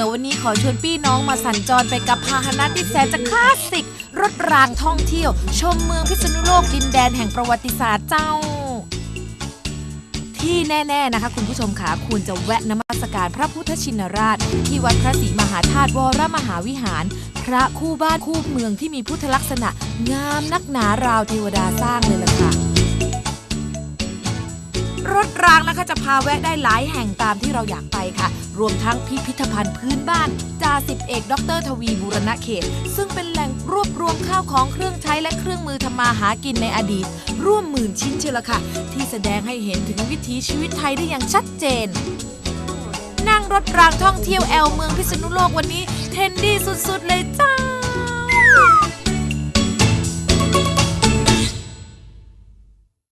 อวันนี้ขอชวนพี่น้องมาสัญจรไปกับพาหนะที่แสนจะคลาสสิก รถรางท่องเที่ยว ชมเมืองพิษณุโลกดินแดนแห่งประวัติศาสตร์เจ้า ที่แน่ ๆนะคะ คุณผู้ชมค่ะคุณจะแวะนมัสการพระพุทธชินราช ที่วัดพระศรีมหาธาตุวรมหาวิหาร พระคู่บ้านคู่เมืองที่มีพุทธลักษณะ งามนักหนาราวเทวดาสร้างเลยล่ะค่ะ รถรางนะคะจะพาแวะได้หลายแห่งตามที่เราอยากไปค่ะ รวมทั้งพิพิธภัณฑ์พื้นบ้านจ่าสิบเอกดรทวีบูรณะเขต ซึ่งเป็นแหล่งรวบรวมข้าวของเครื่องใช้และเครื่องมือทำมาหากินในอดีต ร่วมหมื่นชิ้นเชียวละค่ะ ที่แสดงให้เห็นถึงวิถีชีวิตไทยได้อย่างชัดเจน นั่งรถรางท่องเที่ยวแอลเมืองพิษณุโลกวันนี้ เทนดี้สุดๆเลยจ้า